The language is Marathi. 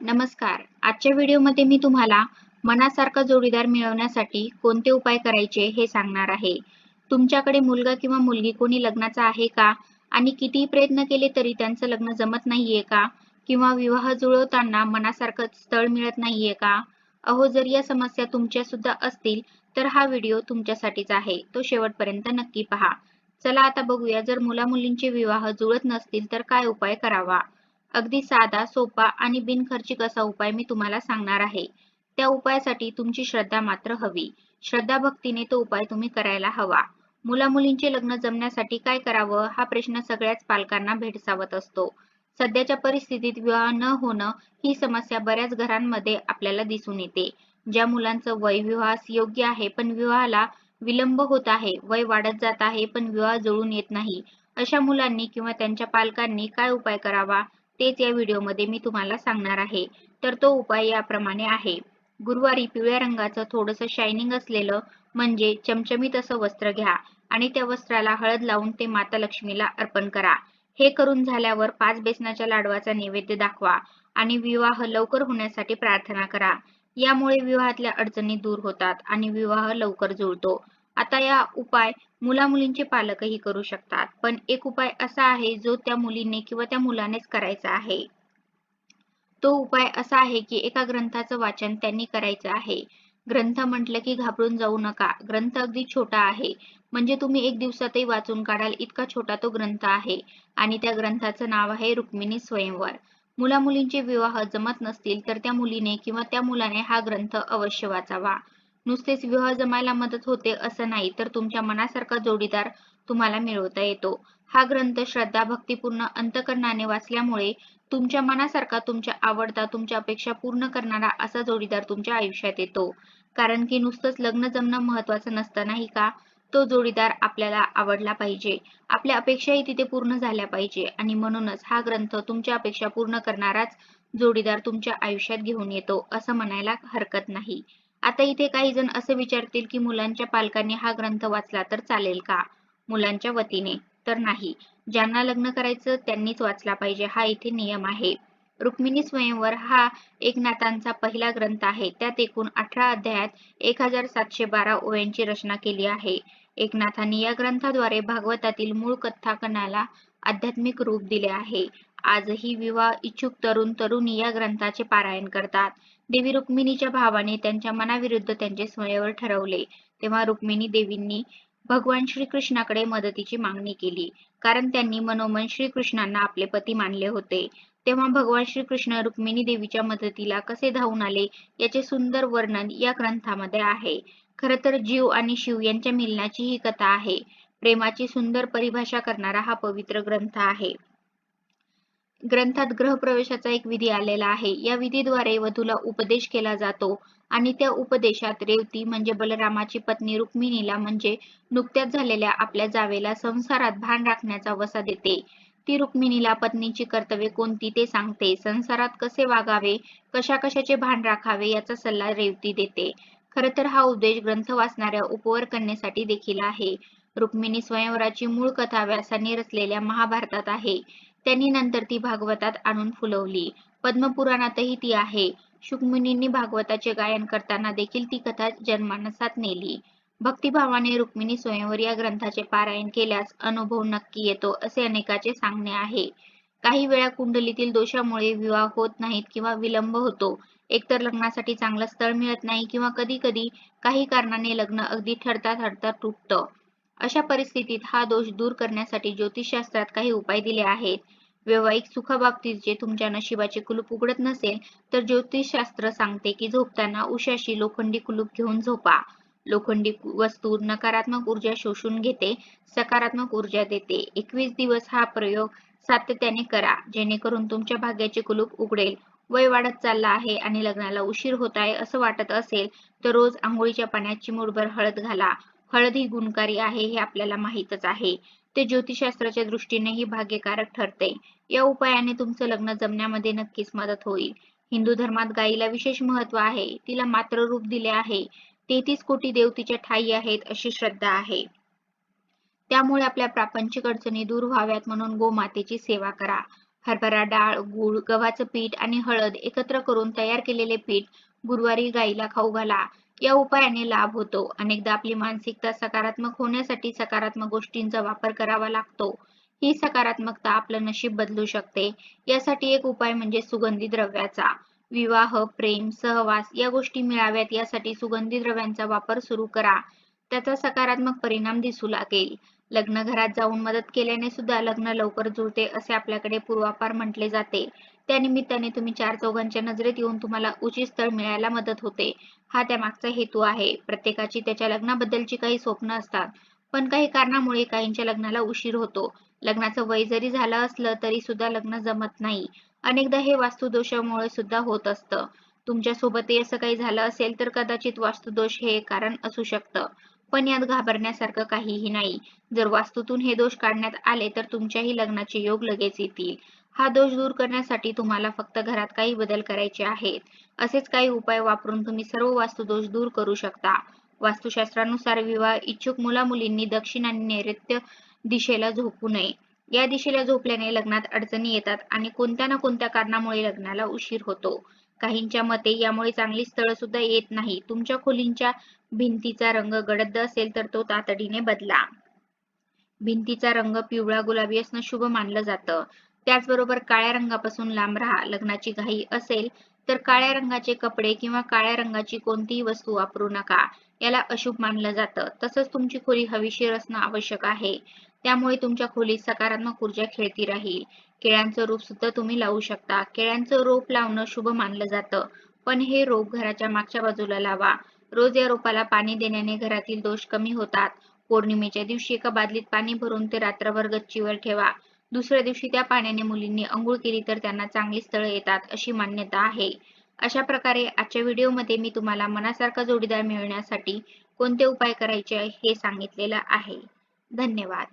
नमस्कार. आजच्या व्हिडिओमध्ये मी तुम्हाला मनासारखा जोडीदार मिळवण्यासाठी कोणते उपाय करायचे हे सांगणार आहे. तुमच्याकडे मुलगा किंवा मुलगी कोणी लग्नाचा आहे का? आणि कितीही प्रयत्न केले तरी त्यांचं लग्न जमत नाहीये का? किंवा विवाह जुळवताना मनासारखं स्थळ मिळत नाहीये का? अहो जर या समस्या तुमच्या सुद्धा असतील तर हा व्हिडिओ तुमच्यासाठीच आहे. तो शेवटपर्यंत नक्की पहा. चला आता बघूया जर मुला मुलींचे विवाह जुळत नसतील तर काय उपाय करावा? अगदी साधा सोपा आणि बिनखर्चिक असा उपाय मी तुम्हाला सांगणार आहे. त्या उपायासाठी तुमची श्रद्धा मात्र हवी. श्रद्धा भक्तीने तो उपाय तुम्ही करायला हवा. मुला मुलींचे लग्न जमण्यासाठी काय करावं हा प्रश्न सगळ्याच पालकांना भेडसावत असतो. सध्याच्या परिस्थितीत विवाह न होणं ही समस्या बऱ्याच घरांमध्ये आपल्याला दिसून येते. ज्या मुलांचं वय विवाहास योग्य आहे पण विवाहाला विलंब होत आहे वय वाढत जात आहे पण विवाह जुळून येत नाही अशा मुलांनी किंवा त्यांच्या पालकांनी काय उपाय करावा? तेच या व्हिडिओमध्ये मी तुम्हाला सांगणार आहे. तर तो उपाय याप्रमाणे आहे. गुरुवारी पिवळ्या रंगाचं थोडस शायनिंग असलेलं म्हणजे चमचमीत असं वस्त्र घ्या आणि त्या वस्त्राला हळद लावून ते माता लक्ष्मीला अर्पण करा. हे करून झाल्यावर पाच बेसनाच्या लाडवाचा नैवेद्य दाखवा आणि विवाह लवकर होण्यासाठी प्रार्थना करा. यामुळे विवाहातल्या अडचणी दूर होतात आणि विवाह लवकर जुळतो. आता या उपाय मुला मुलींचे पालकही करू शकतात. पण एक उपाय असा आहे जो त्या मुलीने किंवा त्या मुलानेच करायचा आहे. तो उपाय असा आहे की एका ग्रंथाचं वाचन त्यांनी करायचं आहे. ग्रंथ म्हटलं की घाबरून जाऊ नका. ग्रंथ अगदी छोटा आहे. म्हणजे तुम्ही एक दिवसातही वाचून काढाल इतका छोटा तो ग्रंथ आहे. आणि त्या ग्रंथाचं नाव आहे रुक्मिणी स्वयंवर. मुला मुलींचे विवाह जमत नसतील तर त्या मुलीने किंवा त्या मुलाने हा ग्रंथ अवश्य वाचावा. नुसतेच विवाह जमायला मदत होते असं नाही तर तुमच्या मनासारखा जोडीदार तुम्हाला मिळवता येतो. हा ग्रंथ श्रद्धा भक्तीपूर्ण अंतकरणाने वाचल्यामुळे तुमच्या मनासारखा तुमच्या आवडता तुमच्या अपेक्षा पूर्ण करणारा असा जोडीदार तुमच्या आयुष्यात येतो. कारण की नुसतंच लग्न जमणं महत्वाचं नसतं नाही का? तो जोडीदार आपल्याला आवडला पाहिजे. आपल्या अपेक्षाही तिथे पूर्ण झाल्या पाहिजे. आणि म्हणूनच हा ग्रंथ तुमच्या अपेक्षा पूर्ण करणाराच जोडीदार तुमच्या आयुष्यात घेऊन येतो असं म्हणायला हरकत नाही. आता इथे काही जण असे विचारतील की मुलांच्या पालकांनी हा ग्रंथ वाचला तर चालेल का? मुलांच्या वतीने. तर नाही. ज्यांना लग्न करायचं त्यांनीच वाचला पाहिजे. हा इथे नियम आहे. रुक्मिणी स्वयंवर हा एकनाथांचा पहिला ग्रंथ आहे. त्यात एकूण अठरा अध्यायात एक हजार सातशे बारा ओव्यांची रचना केली आहे. एकनाथांनी या ग्रंथाद्वारे भागवतातील मूळ कथाकनाला आध्यात्मिक रूप दिले आहे. आजही विवाह इच्छुक तरुण तरुणी या ग्रंथाचे पारायण करतात. देवी रुक्मिणीच्या भावाने त्यांच्या मनाविरुद्ध त्यांचे स्वयंवर ठरवले. तेव्हा रुक्मिणी देवींनी भगवान श्रीकृष्णाकडे मदतीची मागणी केली. कारण त्यांनी मनोमन श्रीकृष्णांना आपले पती मानले होते. तेव्हा भगवान श्रीकृष्ण रुक्मिणी देवीच्या मदतीला कसे धावून आले याचे सुंदर वर्णन या ग्रंथामध्ये आहे. खर तर जीव आणि शिव यांच्या मिलनाची ही कथा आहे. प्रेमाची सुंदर परिभाषा करणारा हा पवित्र ग्रंथ आहे. ग्रंथात ग्रहप्रवेशाचा एक विधी आलेला आहे. या विधीद्वारे वधूला उपदेश केला जातो आणि त्या उपदेशात रेवती म्हणजे बलरामाची पत्नी रुक्मिणीला म्हणजे नुकत्याच झालेल्या आपल्या जावेला संसारात भान राखण्याचा वसा देते. ती रुक्मिणीला पत्नीची कर्तव्ये कोणती ते सांगते. संसारात कसे वागावे कशा कशाचे भान राखावे याचा सल्ला रेवती देते. खर तर हा उद्देश ग्रंथ वाचणाऱ्या उपवर करण्यासाठी देखील आहे. रुक्मिणी स्वयंवराची मूळ कथा व्यासाने रचलेल्या महाभारतात आहे. त्यांनी नंतर ती भागवतात आणून फुलवली. पद्मपुराणातही ती आहे. शुकमुनींनी भागवताचे गायन करताना देखील ती कथा जनमानसात नेली. भक्तिभावाने रुक्मिणी स्वयंवर या ग्रंथाचे पारायण केल्यास अनुभव नक्की येतो असे अनेकाचे सांगणे आहे. काही वेळा कुंडलीतील दोषामुळे विवाह होत नाहीत किंवा विलंब होतो. एकतर लग्नासाठी चांगलं स्थळ मिळत नाही किंवा कधी कधी काही कारणाने लग्न अगदी ठरता ठरता तुटतं. अशा परिस्थितीत हा दोष दूर करण्यासाठी ज्योतिषशास्त्रात काही उपाय दिले आहेत. वैवाहिक सुखाबाबतीत जे तुमच्या नशिबाचे कुलूप उघडत नसेल तर ज्योतिषशास्त्र सांगते की झोपताना उशाशी लोखंडी कुलूप घेऊन झोपा. लोखंडी वस्तू नकारात्मक ऊर्जा शोषून घेते सकारात्मक ऊर्जा देते. एकवीस दिवस हा प्रयोग सातत्याने करा जेणेकरून तुमच्या भाग्याचे कुलूप उघडेल. वय वाढत चालला आहे आणि लग्नाला उशीर होत आहे असं वाटत असेल तर रोज आंघोळीच्या पाण्यात चिमूटभर हळद घाला. हळद ही गुणकारी आहे हे आपल्याला माहीतच आहे. ते ज्योतिषशास्त्राच्या दृष्टीनेही भाग्यकारक ठरते. या उपायाने तुमचं लग्न जमण्यामध्ये नक्कीच मदत होईल. हिंदू धर्मात गायीला विशेष महत्त्व आहे. तिला मात्र रूप दिले आहे. तेहतीस कोटी देव तिच्या ठाई आहेत अशी श्रद्धा आहे. त्यामुळे आपल्या प्रापंचिक अडचणी दूर व्हाव्यात म्हणून गोमातेची सेवा करा. हरभरा डाळ गूळ गव्हाचं पीठ आणि हळद एकत्र करून तयार केलेले पीठ गुरुवारी गाईला खाऊ घाला. या उपायाने लाभ होतो. अनेकदा आपली मानसिकता सकारात्मक होण्यासाठी सकारात्मक गोष्टींचा वापर करावा लागतो. ही सकारात्मकता आपलं नशीब बदलू शकते. यासाठी एक उपाय म्हणजे सुगंधी द्रव्याचा. विवाह प्रेम सहवास या गोष्टी मिळाव्यात. यासाठी सुगंधी द्रव्यांचा वापर सुरू करा. त्याचा सकारात्मक परिणाम दिसू लागेल. लग्न घरात जाऊन मदत केल्याने सुद्धा लग्न लवकर जुळते असे आपल्याकडे पूर्वापार म्हटले जाते. त्यानिमित्ताने तुम्ही चार चौघांच्या नजरेत येऊन तुम्हाला उचित स्थळ मिळायला मदत होते. हा त्यामागचा हेतू आहे. प्रत्येकाची त्याच्या लग्नाबद्दलची काही स्वप्न असतात पण काही कारणामुळे काहींच्या लग्नाला उशीर होतो. लग्नाचं वय जरी झालं असलं तरी सुद्धा लग्न जमत नाही. अनेकदा हे वास्तुदोषामुळे सुद्धा होत असतं. तुमच्या सोबतही असं काही झालं असेल तर कदाचित वास्तुदोष हे कारण असू शकतं. पण यात घाबरण्यासारखं काहीही नाही. जर वास्तूतून हे दोष काढण्यात आले तर तुमच्याही लग्नाचे योग लगेच येतील. हा दोष दूर करण्यासाठी तुम्हाला फक्त घरात काही बदल करायचे आहेत. असेच काही उपाय वापरून तुम्ही सर्व वास्तुदोष दूर करू शकता. वास्तुशास्त्रानुसार विवाह इच्छुक मुला मुलींनी दक्षिण आणि नैऋत्य दिशेला झोपू नये. या दिशेला झोपल्याने लग्नात अडचणी येतात आणि कोणत्या ना कोणत्या कारणामुळे लग्नाला उशीर होतो. काहींच्या मते यामुळे चांगली स्थळ सुद्धा येत नाही तुमच्या खोलींच्या भिंतीचा रंग गडद असेल तर तो तातडीने बदला. भिंतीचा रंग पिवळा गुलाबी असणं शुभ मानलं जातं. त्याचबरोबर काळ्या रंगापासून लांब राहा. लग्नाची घाई असेल तर काळ्या रंगाचे कपडे किंवा काळ्या रंगाची कोणतीही वस्तू वापरू नका. याला अशुभ मानलं जातं. तसंच तुमची खोली हवीशीर असणं आवश्यक आहे. त्यामुळे तुमच्या खोलीत सकारात्मक ऊर्जा खेळती राहील. केळ्यांचं रोप सुद्धा तुम्ही लावू शकता. केळ्यांचं रोप लावणं शुभ मानलं जातं. पण हे रोप घराच्या मागच्या बाजूला लावा. रोज या रोपाला पाणी देण्याने घरातील दोष कमी होतात. पौर्णिमेच्या दिवशी एका बादलीत पाणी भरून ते रात्रभर गच्चीवर ठेवा. दुसऱ्या दिवशी त्या पाण्याने मुलींनी अंघोळ केली तर त्यांना चांगली स्थळे येतात अशी मान्यता आहे. अशा प्रकारे आजच्या व्हिडिओमध्ये मी तुम्हाला मनासारखा जोडीदार मिळवण्यासाठी कोणते उपाय करायचे हे सांगितलेलं आहे. धन्यवाद.